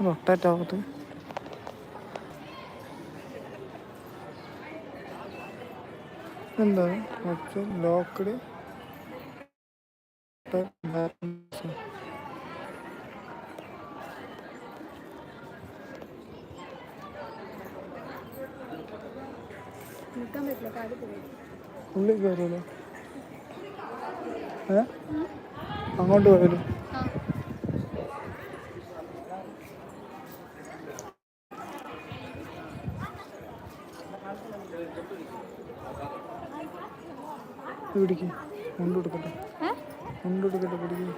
Rotate ആവത്ത് എന്താ locked ഉള്ളിൽ കയറുമല്ലോ ഏ അങ്ങോട്ട് പോയാലോ പിടിക്ക്. മുണ്ട് കൊടുക്കട്ടെ. മുണ്ട് കൊടുക്കട്ടെ പിടിക്ക്.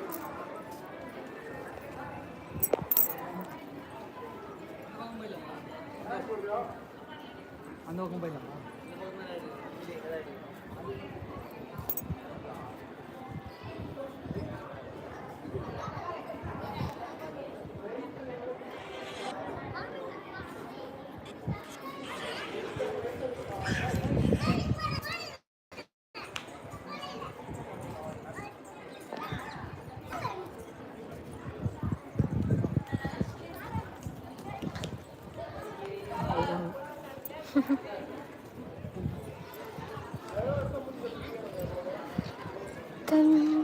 രാവിലെ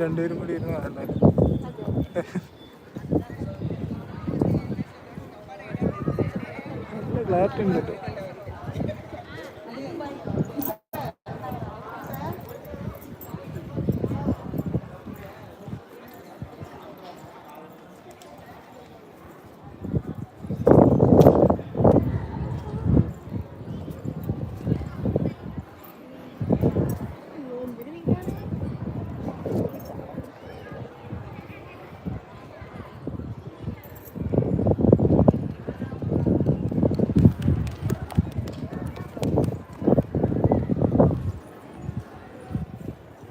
രണ്ടുപേരും കൂടി ഇരുന്ന് കാണാൻ നല്ല ക്ലാരിറ്റി ഉണ്ട് കേട്ടോ എന്തിനു വീട്ടാണ്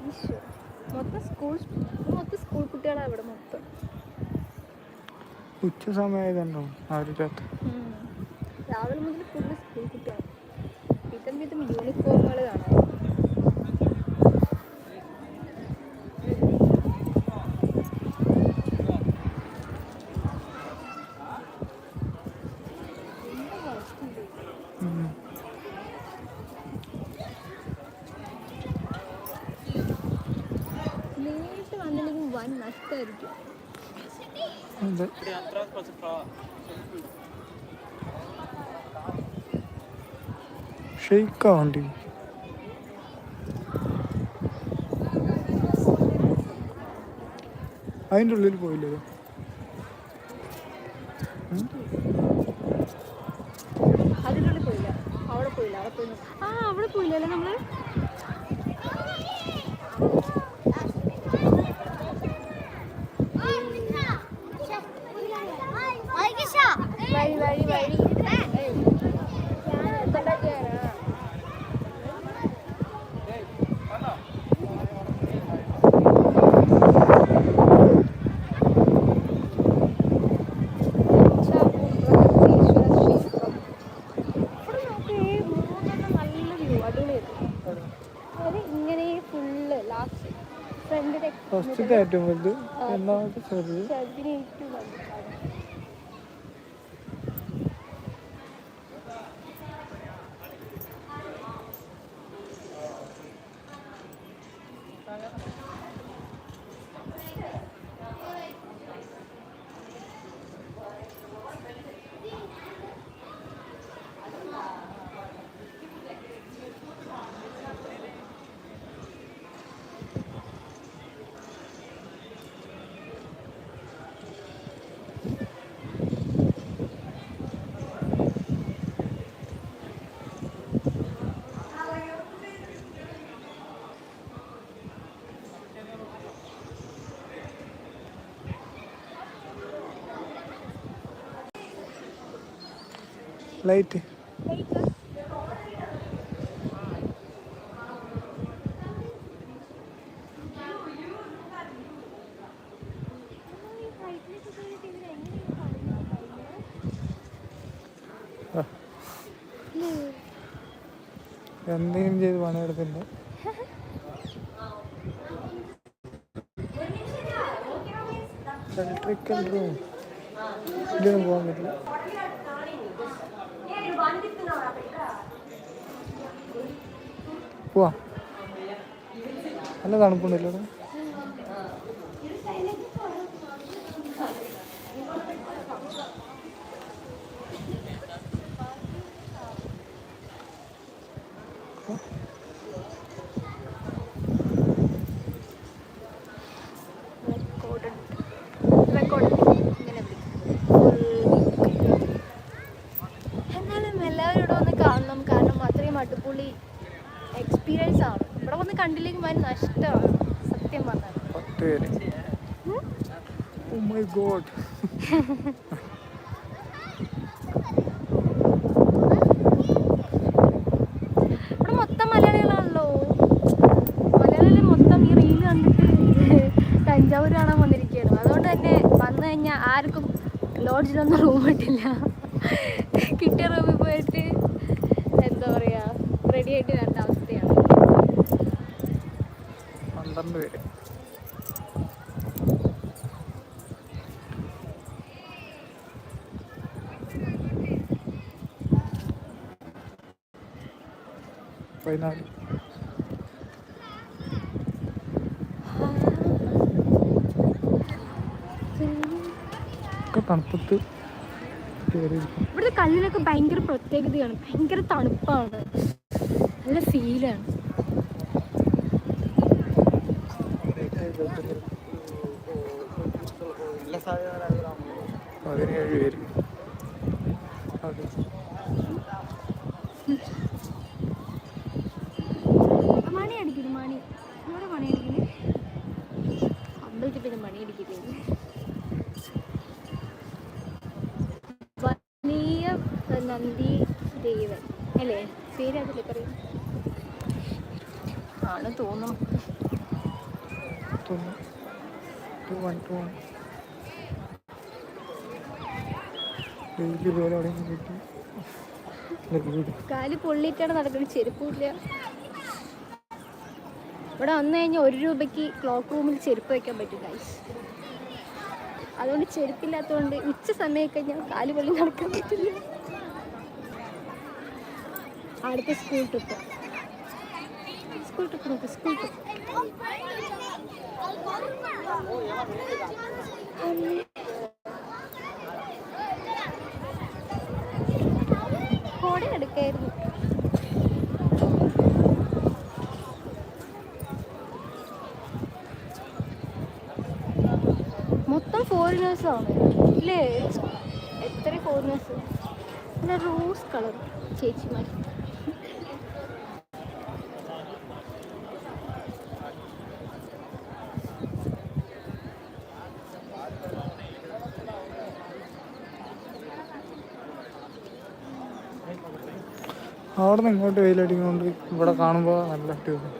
ഈശോ. മൊത്തം സ്കൂൾ മൊത്തം സ്കൂൾ കുട്ടികളാണ് ഇവിടെ മൊത്തം. ഉച്ച ഉം. രാവിലെ മുതൽ ഫുള്ള് സ്കൂൾ കുട്ടികളാണ് വിധം വിധം യൂണിഫോമുകൾ കാണാം വൻ നഷ്ടമായിരിക്കും ഷെയ്ക്കാ വണ്ടി അതിന്റെ ഉള്ളിൽ പോയില്ലേ? അതിനുള്ളിൽ പോയില്ല. അവിടെ പോയില്ല അവിടെ പോയില്ല. ആ അവിടെ പോയില്ലല്ലേ നമ്മൾ? ഏറ്റവും വലുത്. രണ്ടാമത്തെ ചെറുത് ചെറുതിന് ഏറ്റവും വലുതാണ് ലൈറ്റ് എന്തെങ്കിലും ചെയ്ത് പണിയെടുത്തില്ല ഇലക്ട്രിക്കൽ റൂം ഇതിലൊന്നും പോകാൻ പറ്റില്ല പോവാ നല്ല തണുപ്പുണ്ടല്ലോ ഇവിടെ. എന്നാലും എല്ലാവരും ഇവിടെ വന്ന് കാണണം കാരണം അത്രയും അടിപൊളി എക്സ്പീരിയൻസ് ആണ് ഇവിടെ വന്ന് കണ്ടില്ലെങ്കിൽ ഭയങ്കര നഷ്ടമാണ് സത്യം പറഞ്ഞാൽ പത്ത് പേര് ഓ മൈ ഗോഡ് ഇവിടെ മൊത്തം മലയാളികളാണല്ലോ കണ്ടില്ലെങ്കിൽ മൊത്തം ഈ റീൽ കണ്ടിട്ട് തഞ്ചാവൂർ കാണാൻ വന്നിരിക്കുകയാണ് അതുകൊണ്ട് തന്നെ വന്നു കഴിഞ്ഞാൽ ആർക്കും ലോഡ്ജിലൊന്നും റൂം കിട്ടില്ല കിട്ടിയ റൂമിൽ പോയിട്ട് എന്താ പറയുക റെഡി ആയിട്ട് വരേണ്ട. പന്ത്രണ്ട് പേര്. പതിനാല്. തണുപ്പത്ത് ഇവിടുത്തെ കല്ലിനൊക്കെ ഭയങ്കര പ്രത്യേകതയാണ്. ഭയങ്കര തണുപ്പാണ്. നല്ല ഫീലാണ് പതിനേഴ് പേര് ടു വൺ ടു വൺ കിട്ടി വീട് കാൽ നടക്കുന്നത് ഇവിടെ വന്നു കഴിഞ്ഞാൽ ഒരു രൂപയ്ക്ക് ക്ലോക്ക് റൂമിൽ ചെരുപ്പ് വെക്കാൻ പറ്റും ഗൈസ് അതുകൊണ്ട് ചെരുപ്പില്ലാത്തതുകൊണ്ട് ഉച്ച സമയം കഴിഞ്ഞാൽ കാൽ പൊള്ളി നടക്കാൻ പറ്റില്ല. അടുത്ത school trip school trip school trip കോടെ എടുക്കായിരുന്നു. മൊത്തം ഫോറിനേഴ്സ് ആണ് ഇല്ലേ? എത്ര ഫോറിനേഴ്സ് പിന്നെ റോസ് കളർ ചേച്ചിമാർ അവിടെ നിന്ന് ഇങ്ങോട്ട് വെയിലടിക്കുന്നോണ്ട്. ഇവിടെ കാണുമ്പോൾ നല്ല അടിപൊളി.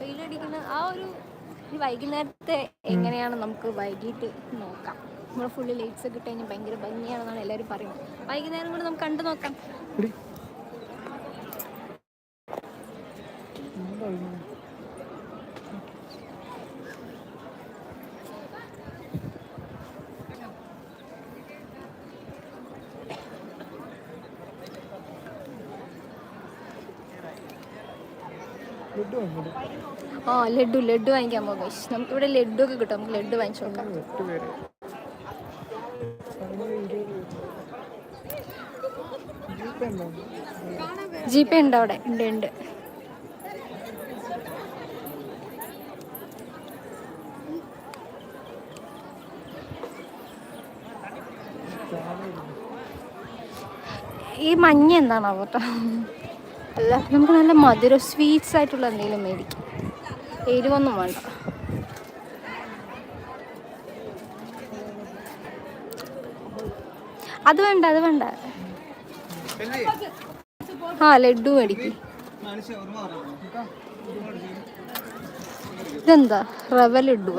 വെയിലടിക്കുന്ന ആ ഒരു ഈ വൈകുന്നേരത്തെ എങ്ങനെയാണ് നമുക്ക് വൈകിട്ട് നോക്കാം. നമ്മൾ ഫുള്ള് ലൈറ്റ്സ് ഒക്കെ ഇട്ട് കഴിഞ്ഞാൽ ഭയങ്കര ഭംഗിയാണെന്നാണ് എല്ലാവരും പറയുന്നത്. വൈകുന്നേരം കൂടെ നമുക്ക് കണ്ടു നോക്കാം. ആ ലഡു ലഡു വാങ്ങിക്കാൻ പോകാം. ഗൈസ് നമുക്ക് ഇവിടെ ലഡു ഒക്കെ കിട്ടും. നമുക്ക് ലഡു വാങ്ങിച്ചു നോക്കാം? ജി പേ ഉണ്ട് അവിടെ? ഉണ്ട് ഉണ്ട്. ഈ മഞ്ഞ എന്താണോ കേട്ടോ അല്ല നമുക്ക് നല്ല മധുര സ്വീറ്റ്സ് ആയിട്ടുള്ള എന്തെങ്കിലും മേടിക്കാം. എരിവൊന്നും വേണ്ട. അത് വേണ്ട അത് വേണ്ട. ആ ലഡു മേടിക്കും. ഇതെന്താ? റവ ലഡു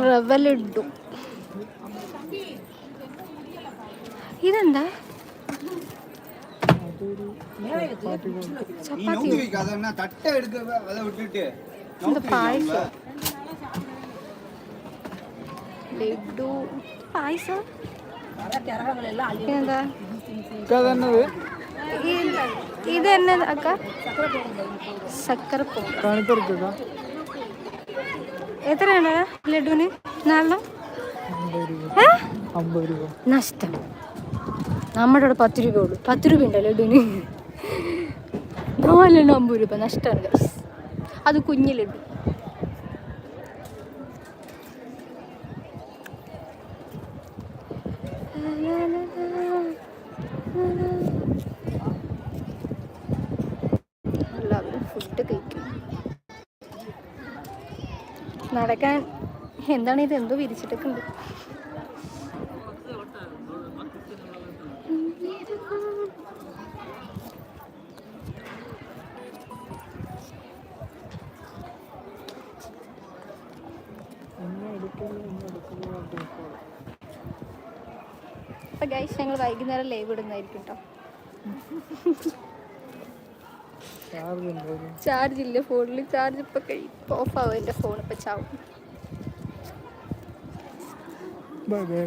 റവ ലഡു. ഇതെന്താ? ചപ്പാത്തി തട്ട എടുക്ക அதை விட்டுட்டு എന്താ പായസം ലഡു പായസം എന്താ അതന്നത് ഇത് തന്നെ അക്ക സക്കര പൊങ്ങൽ കാണിപ്പുറത്തേക്കാ എത്രയാണ് ലഡുവിന് നാലെണ്ണം അമ്പത് രൂപ ഏ? അമ്പത് രൂപ നഷ്ടം നമ്മുടെ ഇവിടെ പത്ത് രൂപ ഉള്ളൂ. പത്ത് രൂപ ഉണ്ടല്ലോ ലഡുവിന് നാലെണ്ണം അമ്പത് രൂപ. നഷ്ടമാണ്. അത് കുഞ്ഞു ലഡു നടക്കാൻ എന്താണ് ഇത്? എന്തോ വിരിച്ചിട്ടൊക്കെ ഉണ്ട്. അപ്പൊ ഗൈസ് ഞങ്ങൾ വൈകുന്നേരം ലൈവ് ഇടുന്നതായിരിക്കും കേട്ടോ ചാർജ് ഇല്ല ഫോണിൽ ചാർജ് ഇപ്പൊ ഓഫ് ആവും എന്റെ ഫോൺ ഇപ്പൊ ചാവും. Bye bye